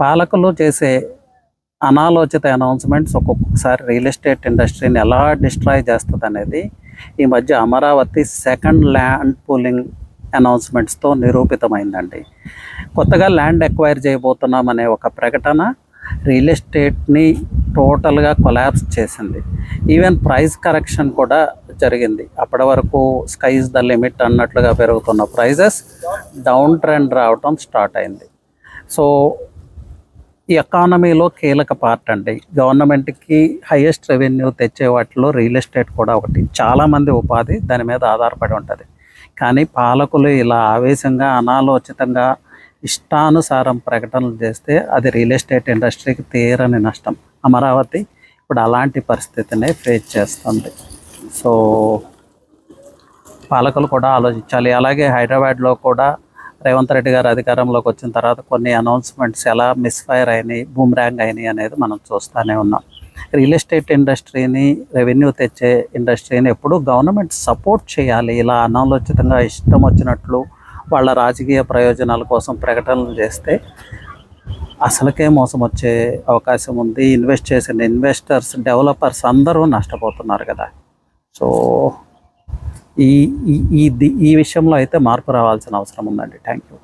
పాలకులు చేసే అనాలోచిత అనౌన్స్మెంట్స్ ఒక్కొక్కసారి రియల్ ఎస్టేట్ ఇండస్ట్రీని ఎలా డిస్ట్రాయ్ చేస్తుంది అనేది ఈ మధ్య అమరావతి సెకండ్ ల్యాండ్ పూలింగ్ అనౌన్స్మెంట్స్తో నిరూపితమైందండి. కొత్తగా ల్యాండ్ ఎక్వైర్ చేయబోతున్నాం అనే ఒక ప్రకటన రియల్ ఎస్టేట్ని టోటల్గా కొలాబ్స్ చేసింది. ఈవెన్ ప్రైస్ కరెక్షన్ కూడా జరిగింది. అప్పటి వరకు స్కైజ్ ద లిమిట్ అన్నట్లుగా పెరుగుతున్న ప్రైజెస్ డౌన్ ట్రెండ్ రావటం స్టార్ట్ అయింది. సో ఎకానమీలో కీలక పార్ట్ అండి. గవర్నమెంట్కి హైయెస్ట్ రెవెన్యూ తెచ్చే వాటిలో రియల్ ఎస్టేట్ కూడా ఒకటి. చాలామంది ఉపాధి దాని మీద ఆధారపడి ఉంటుంది. కానీ పాలకులు ఇలా ఆవేశంగా అనాలోచితంగా ఇష్టానుసారం ప్రకటనలు చేస్తే అది రియల్ ఎస్టేట్ ఇండస్ట్రీకి తీరని నష్టం. అమరావతి ఇప్పుడు అలాంటి పరిస్థితినే ఫేస్ చేస్తుంది. సో పాలకులు కూడా ఆలోచించాలి. అలాగే హైదరాబాద్లో కూడా రేవంత్ రెడ్డి గారు అధికారంలోకి వచ్చిన తర్వాత కొన్ని అనౌన్స్మెంట్స్ ఎలా మిస్ఫైర్ అయినాయి బూమ్రాంగ్ అయినాయి అనేది మనం చూస్తూనే ఉన్నాం. రియల్ ఎస్టేట్ ఇండస్ట్రీని రెవెన్యూ తెచ్చే ఇండస్ట్రీని ఎప్పుడు గవర్నమెంట్ సపోర్ట్ చేయాలి. ఇలా అనాలోచితంగా ఇష్టం వచ్చినట్లు వాళ్ళ రాజకీయ ప్రయోజనాల కోసం ప్రకటనలు చేస్తే అసలుకే మోసం వచ్చే అవకాశం ఉంది. ఇన్వెస్ట్ చేసిన ఇన్వెస్టర్స్ డెవలపర్స్ అందరూ నష్టపోతున్నారు కదా. సో ఈ ఈ- ఈ ఈ విషయంలో అయితే మార్పు రావాల్సిన అవసరం ఉందండి. Thank you